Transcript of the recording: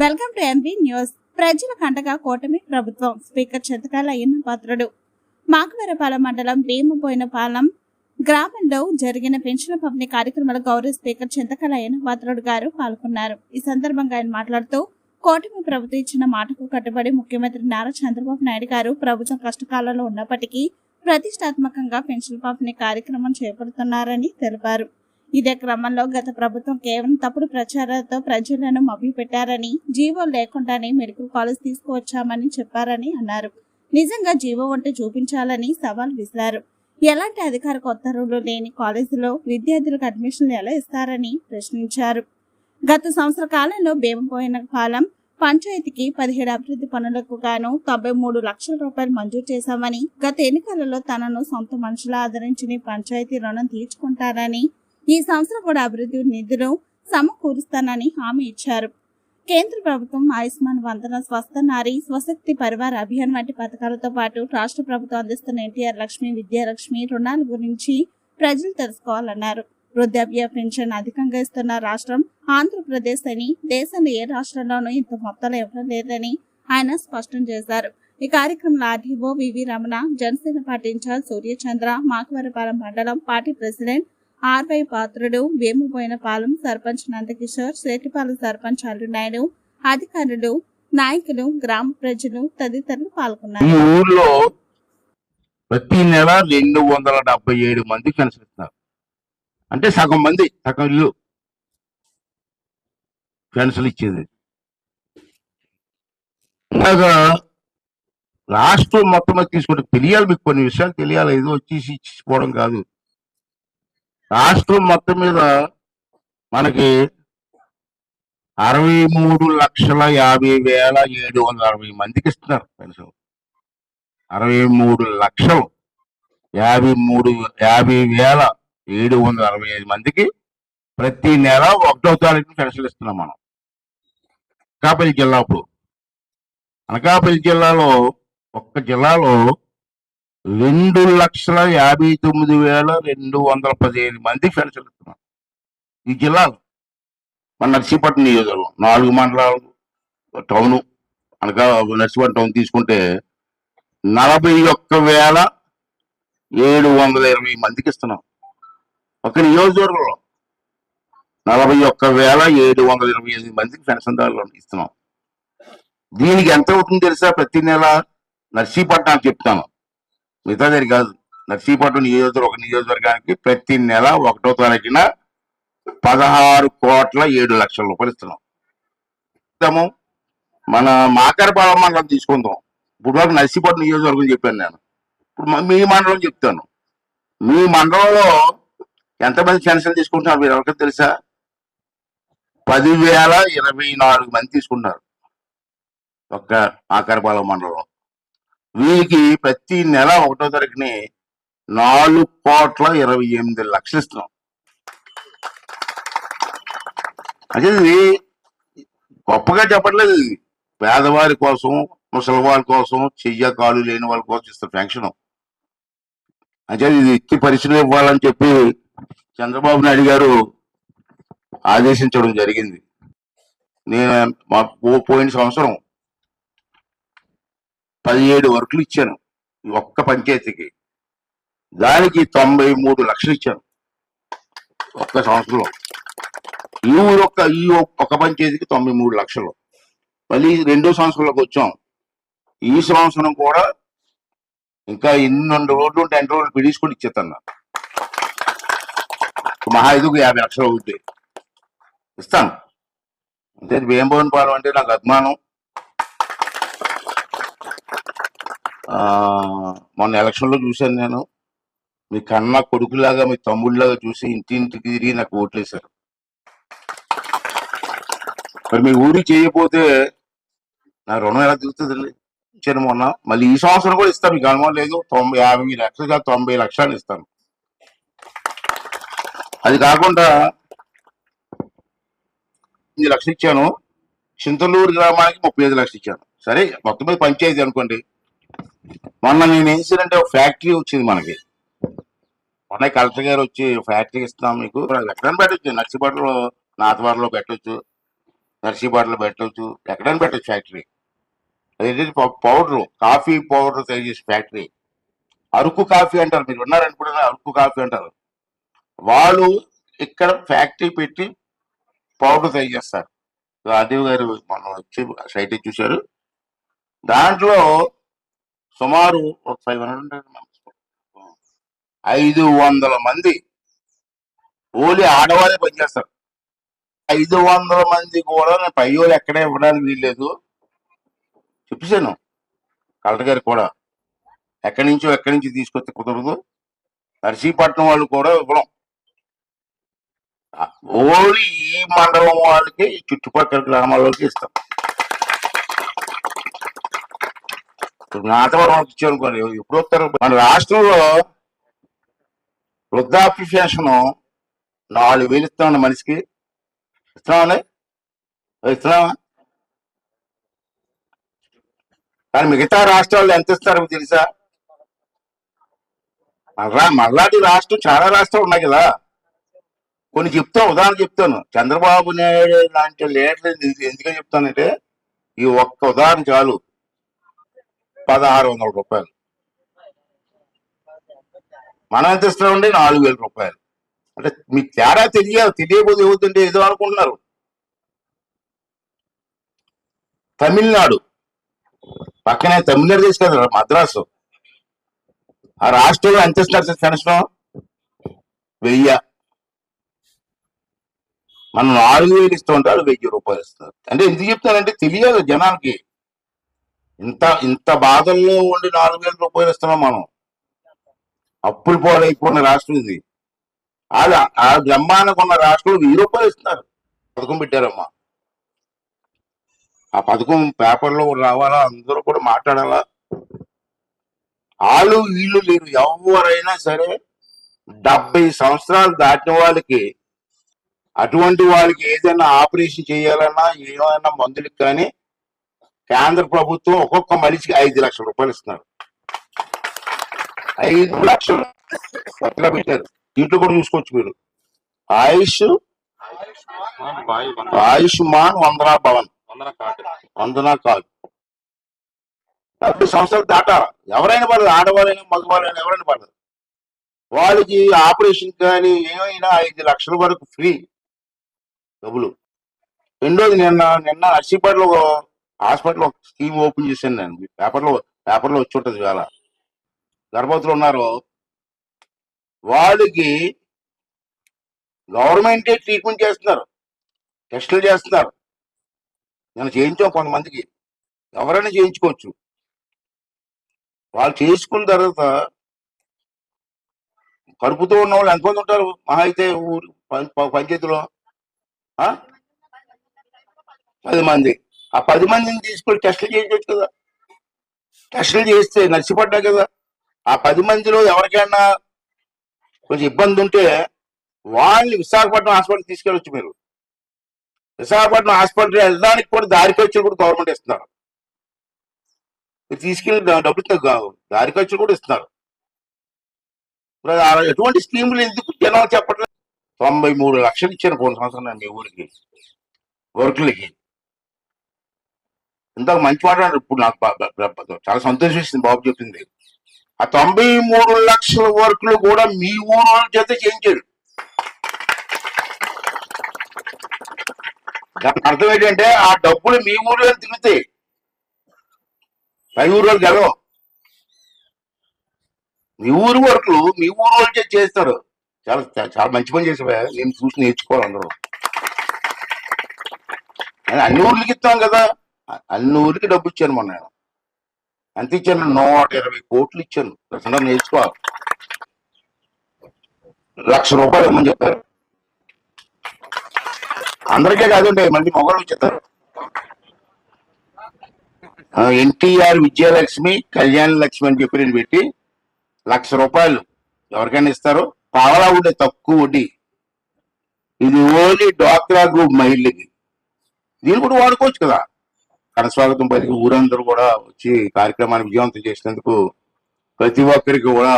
Welcome to MP news. ప్రజల కంటగా కూటమి ప్రభుత్వం స్పీకర్ చింతకాల అయ్యన్న పాత్రుడు మాకవరపాలెం మండలం భీమపోయిన పాలెం గ్రామంలో జరిగిన పెన్షన్ పంపిణీ కార్యక్రమంలో గౌరవ స్పీకర్ చింతకల అయ్యన్న పాత్రుడు గారు పాల్గొన్నారు. ఈ సందర్భంగా ఆయన మాట్లాడుతూ కూటమి ప్రభుత్వం ఇచ్చిన మాటకు కట్టుబడి ముఖ్యమంత్రి నారా చంద్రబాబు నాయుడు గారు ప్రభుత్వం కష్టకాలంలో ఉన్నప్పటికీ ప్రతిష్టాత్మకంగా పెన్షన్ పంపిణీ కార్యక్రమం చేపడుతున్నారని తెలిపారు. ఇదే క్రమంలో గత ప్రభుత్వం కేవలం తప్పుడు ప్రచారాలతో ప్రజలను మభ్యపెట్టారని జీవో లేకుండానే మెడికల్ కాలేజ్ తీసుకువచ్చామని చెప్పారని అన్నారు. నిజంగా జీవో వంట చూపించాలని సవాల్ విసిరారు. ఎలాంటి అధికారిక ఉత్తర్వులు లేని కాలేజీలో విద్యార్థులకు అడ్మిషన్లు ఎలా ఇస్తారని ప్రశ్నించారు. గత సంవత్సర కాలంలో భీమపోయిన కాలం పంచాయతీకి పదిహేడు అభివృద్ధి పనులకు గాను తొంభై మూడు లక్షల రూపాయలు మంజూరు చేశామని గత ఎన్నికలలో తనను సొంత మనుషుల ఆదరించిన పంచాయతీ రుణం తీర్చుకుంటారని ఈ సంవత్సరం కూడా అభివృద్ధి నిధులు సమకూరుస్తానని హామీ ఇచ్చారు. కేంద్ర ప్రభుత్వం ఆయుష్మాన్ వందన స్వస్థ నారీ స్వశక్తి పరివార్ అభియాన్ వంటి పథకాలతో పాటు రాష్ట్ర ప్రభుత్వం అందిస్తున్న ఎన్టీఆర్ లక్ష్మి విద్యాలక్ష్మి రుణాల గురించి ప్రజలు తెలుసుకోవాలన్నారు. వృద్ధాప్య పెన్షన్ అధికంగా ఇస్తున్న రాష్ట్రం ఆంధ్రప్రదేశ్ అని దేశంలో ఏ రాష్ట్రంలోనూ ఇంత మొత్తంలో ఇవ్వడం లేదని ఆయన స్పష్టం చేశారు. ఈ కార్యక్రమంలో ఆర్డీఓ వివి రమణ జనసేన పాటించాల్ సూర్యచంద్ర మాకవరపాలెం మండలం party president RY Patrudu Vemupoyina Palem sarpanch Nandakishore Setipalem sarpanch Allunaidu అధికారులు నాయకులు గ్రామ ప్రజలు తదితరులు పాల్గొన్నారు. ఈ ఊర్లో ప్రతి నెల రెండు వందల డెబ్బై ఏడు మంది కనిపిస్తున్నారు. అంటే సగం మంది సగం ఇల్లు పెన్షన్ ఇచ్చేది. అలాగా రాష్ట్రం మొత్తం తీసుకుంటే తెలియాలి మీకు కొన్ని విషయాలు తెలియాలి. ఏదో వచ్చేసి ఇచ్చిపోవడం కాదు. రాష్ట్రం మొత్తం మీద మనకి అరవై మూడు లక్షల యాభై వేల ఏడు వందల అరవై మందికి ఇస్తున్నారు పెన్షన్. అరవై మూడు లక్షలు యాభై మూడు యాభై వేల ఏడు వందల అరవై ఐదు మందికి ప్రతి నెల ఒకటో తారీఖు పెన్షన్ ఇస్తున్నాం మనం. అనకాపల్లి జిల్లా ఇప్పుడు. అనకాపల్లి జిల్లాలో ఒక్క జిల్లాలో రెండు లక్షల యాభై తొమ్మిది వేల రెండు వందల పదిహేను మందికి పెన్షన్ ఇస్తున్నాం ఈ జిల్లాలో మన నర్సీపట్నం నియోజకవర్గం నాలుగు మండలాలు టౌను అనగా నర్సీపట్నం టౌన్ తీసుకుంటే నలభై ఒక్క వేల ఏడు వందల ఇరవై మందికి ఇస్తున్నాం. ఒక నియోజకవర్గంలో నలభై ఒక్క వేల ఏడు వందల ఇరవై ఎనిమిది మందికి పెన్షన్దారులు ఇస్తున్నాం. దీనికి ఎంత అవుతుంది తెలుసా? ప్రతి నెల నర్సీపట్నం చెప్తాను. మిగతా దగ్గర కాదు. నర్సీపట్నం నియోజకవర్గం ఒక నియోజకవర్గానికి ప్రతి నెల ఒకటో తారీఖున పదహారు కోట్ల ఏడు లక్షల రూపాయలు ఇస్తున్నాం. మన మాకరపాలెం మండలం తీసుకుందాం. ఇప్పుడు వరకు నర్సీపట్నం నియోజకవర్గం చెప్పాను నేను. ఇప్పుడు మీ మండలం చెప్తాను. మీ మండలంలో ఎంతమంది పెన్షన్ తీసుకుంటున్నారు మీరు ఎవరికి తెలుసా? పదివేల ఇరవై నాలుగు మంది తీసుకుంటున్నారు. ఒక్క ఆకరపాలెం మండలంలో. వీరికి ప్రతి నెల ఒకటో తారీఖుని నాలుగు కోట్ల ఇరవై ఎనిమిది లక్షలు ఇస్తున్నాం. అదే ఇది గొప్పగా చెప్పట్లేదు ఇది. పేదవారి కోసం ముసలి వాళ్ళ కోసం చెయ్య కాలు లేని వాళ్ళ కోసం ఇస్తారు పెన్షన్ అంటే ఇది ఎత్తి పరిశ్రమ ఇవ్వాలని చెప్పి చంద్రబాబు నాయుడు గారు ఆదేశించడం జరిగింది. నేను మా పోయిన సంవత్సరం పదిహేడు వర్కులు ఇచ్చాను. ఒక్క పంచాయతీకి. దానికి తొంభై మూడు లక్షలు ఇచ్చాను. ఒక్క సంవత్సరంలో. ఈ ఊరు ఒక్క ఈ ఒక్క పంచాయతీకి తొంభై మూడు లక్షలు. మళ్ళీ రెండో సంవత్సరంలోకి వచ్చాం. ఈ సంవత్సరం కూడా ఇంకా ఎన్ని రోడ్లు ఉంటే ఎన్ని రోడ్లు పిలుచుకొని ఇచ్చేస్తాను మహా ఐదుకు యాభై లక్షలు అవుతాయి ఇస్తాను. అంటే వేంబోన్ పాలెం అంటే నాకు అభిమానం ఆ, మొన్న ఎలక్షన్లో చూశాను నేను. మీ కన్న కొడుకులాగా మీ తమ్ముళ్ళలాగా చూసి ఇంటింటికి తిరిగి నాకు ఓట్లేశారు. మరి మీ ఊరికి చేయకపోతే నా రుణం ఎలా తీరుతుందండి? ఇచ్చాను మొన్న మళ్ళీ ఈ సంవత్సరం కూడా ఇస్తాను. మీకు అనుమానం లేదు. తొంభై యాభై లక్షలు కాదు తొంభై లక్షలు ఇస్తాను. అది కాకుండా ఎనిమిది లక్షలు ఇచ్చాను. చింతలూరు గ్రామానికి ముప్పై ఐదు లక్షలు ఇచ్చాను. సరే మొత్తం మీద పంచాయతీ అనుకోండి. మొన్న నేను వేసినంటే ఒక ఫ్యాక్టరీ వచ్చింది మనకి. మొన్న కలెక్టర్ గారు వచ్చి ఫ్యాక్టరీ ఇస్తాం మీకు. ఎక్కడైనా పెట్టచ్చు. నర్సీపాటలో నాతవాడలో పెట్టచ్చు. నర్సీపాటలో పెట్టవచ్చు ఎక్కడైనా పెట్టచ్చు ఫ్యాక్టరీ. అదేంటి పౌడర్. కాఫీ పౌడర్ తయారు చేసే ఫ్యాక్టరీ. అరకు కాఫీ అంటారు. మీరు విన్నారనుకుంటున్నా అరకు కాఫీ అంటారు. వాళ్ళు ఇక్కడ ఫ్యాక్టరీ పెట్టి పౌడర్ తయారు చేస్తారు. రాజీవ్ గారు మనం వచ్చి సైట్ చూశారు. దాంట్లో సుమారు ఒక ఫైవ్ హండ్రెడ్ ఐదు వందల మంది. ఓన్లీ ఆడవాళ్ళే పనిచేస్తారు ఐదు వందల మంది కూడా నేను పై వాళ్ళు ఎక్కడే ఇవ్వడానికి వీల్లేదు. చెప్పేశాను. కలెక్టర్ గారికి కూడా. ఎక్కడి నుంచో ఎక్కడి నుంచి తీసుకొస్తే కుదరదు. నర్సీపట్నం వాళ్ళు కూడా ఇవ్వడం. ఓన్లీ ఈ మండలం వాళ్ళకి ఈ చుట్టుపక్కల గ్రామాల వాళ్ళకి ఇస్తాం. ఇప్పుడు నాటవరం ఇచ్చారు అనుకోండి. ఎప్పుడు వస్తారు మన రాష్ట్రంలో వృద్ధాప్య పెన్షన్ నాలుగు వేలు ఇస్తామండి మనిషికి. ఇస్తున్నామండి ఇస్తున్నామా కానీ మిగతా రాష్ట్రాల్లో ఎంత ఇస్తారో మీకు తెలుసా? మళ్ళా మళ్ళాది రాష్ట్రం చాలా రాష్ట్రాలు ఉన్నాయి కదా. కొన్ని చెప్తా ఉదాహరణ చెప్తాను. చంద్రబాబు నాయుడు లాంటి లీడర్ ఎందుకని చెప్తానంటే ఈ ఒక్క ఉదాహరణ చాలు. పదహారు వందల రూపాయలు. మనం ఎంత ఇస్తామండి నాలుగు వేల రూపాయలు. అంటే మీకు తేడా తెలియదు తెలియకపోతే ఏమవుతుంటే ఏదో అనుకుంటున్నారు. తమిళనాడు. పక్కనే తమిళనాడు దేశం కదా మద్రాసు. ఆ రాష్ట్రంలో ఎంత ఇస్తున్నారు పెన్షన్ వెయ్యి. మనం నాలుగు వేలు ఇస్తూ ఉంటారు వెయ్యి రూపాయలు ఇస్తారు అంటే ఎందుకు చెప్తానంటే తెలియదు జనానికి ఇంత ఇంత బాధల్లో ఉండి నాలుగు వేల రూపాయలు ఇస్తున్నాం మనం. అప్పులు పోలైపోయిన రాష్ట్రం ఇది. అది ఆ బ్రహ్మానికి ఉన్న రాష్ట్రం వెయ్యి రూపాయలు ఇస్తున్నారు పథకం పెట్టారమ్మా. ఆ పథకం పేపర్లో రావాలా? అందరూ కూడా మాట్లాడాలా? వాళ్ళు వీళ్ళు లేరు. ఎవరైనా సరే డెబ్బై సంవత్సరాలు దాటిన వాళ్ళకి అటువంటి వాళ్ళకి ఏదైనా ఆపరేషన్ చేయాలన్నా ఏమైనా మందులకు కానీ కేంద్ర ప్రభుత్వం ఒక్కొక్క మనిషికి ఐదు లక్షల రూపాయలు ఇస్తున్నారు. ఐదు లక్షలు పక్కన పెట్టారు. దీంట్లో కూడా చూసుకోవచ్చు మీరు. ఆయుష్ ఆయుష్మాన్ వందనా భవన్. వందనా కాదు డెబ్బై సంవత్సరాలు దాటాల? ఎవరైనా పడదు ఆడవాళ్ళైనా మగవాళ్ళైనా ఎవరైనా పడదు వాళ్ళకి ఆపరేషన్ కానీ ఏమైనా ఐదు లక్షల వరకు ఫ్రీ డబ్బులు. రెండోది నిన్న నిన్న నర్సీపేటలో హాస్పిటల్ ఒక స్కీమ్ ఓపెన్ చేశాను నేను మీ పేపర్లో పేపర్లో వచ్చి ఉంటుంది వేళ గర్భవతులు ఉన్నారు. వాళ్ళకి గవర్నమెంటే ట్రీట్మెంట్ చేస్తున్నారు. టెస్టులు చేస్తున్నారు. నేను చేయించాం కొంతమందికి. ఎవరైనా చేయించుకోవచ్చు. వాళ్ళు చేసుకున్న తర్వాత కడుపుతో ఉన్న వాళ్ళు ఎంతమంది ఉంటారు? మహా అయితే ఊరు ప- పంచాయతీలో? పది మంది. ఆ పది మందిని తీసుకొని టెస్టులు చేయొచ్చు కదా. టెస్టులు చేస్తే నచ్చిపడ్డా కదా. ఆ పది మందిలో ఎవరికైనా కొంచెం ఇబ్బంది ఉంటే వాళ్ళని విశాఖపట్నం హాస్పిటల్ తీసుకెళ్ళొచ్చు మీరు. విశాఖపట్నం హాస్పిటల్ వెళ్ళడానికి కూడా దారి ఖర్చులు కూడా గవర్నమెంట్ ఇస్తున్నారు. మీరు తీసుకెళ్ళి డబ్బులు దారి ఖర్చులు కూడా ఇస్తున్నారు. ఎటువంటి స్కీములు ఎందుకు జనాలు చెప్పట్లేదు తొంభై మూడు లక్షలు ఇచ్చాను పోయిన సంవత్సరం మీ ఊరికి. వర్కులకి. ఇందాక మంచి మాట ఇప్పుడు నాకు చాలా సంతోషం ఇస్తుంది బాబు చెప్పింది. ఆ తొంభై మూడు లక్షల వర్కులు కూడా మీ ఊరు చేత చేయించాడు దానికి అర్థం ఏంటంటే ఆ డబ్బులు మీ ఊర్లో తిరుగుతాయి. పై ఊరు వాళ్ళకి మీ ఊరు వర్కులు మీ ఊరు వాళ్ళు చేస్తారు. చాలా చాలా మంచి పని చేసేవా నేను చూసి నేర్చుకోవాలి అందరూ. అన్ని ఊర్లకి ఇస్తాం కదా. అన్ని ఊరికి డబ్బు ఇచ్చాను మొన్న నేను. ఎంత ఇచ్చాను? నూట ఇరవై కోట్లు ఇచ్చాను అందరూ నేర్చుకోవాలి. లక్ష రూపాయలు ఇవ్వమని చెప్పారు. అందరికీ కాదండి మళ్ళీ మొగలు చెప్తారు. ఎన్టీఆర్ విజయలక్ష్మి కళ్యాణ లక్ష్మి అని చెప్పి నేను పెట్టి లక్ష రూపాయలు ఎవరికైనా ఇస్తారు. పావలా ఉండే తక్కువ వడ్డీ. ఇది ఓన్లీ డ్వాక్రా గ్రూప్ మహిళకి దీన్ని కూడా వాడుకోవచ్చు కదా. కనస్వాగతం పలికి ఊరందరూ కూడా వచ్చి కార్యక్రమాన్ని విజయవంతం చేసినందుకు ప్రతి ఒక్కరికి కూడా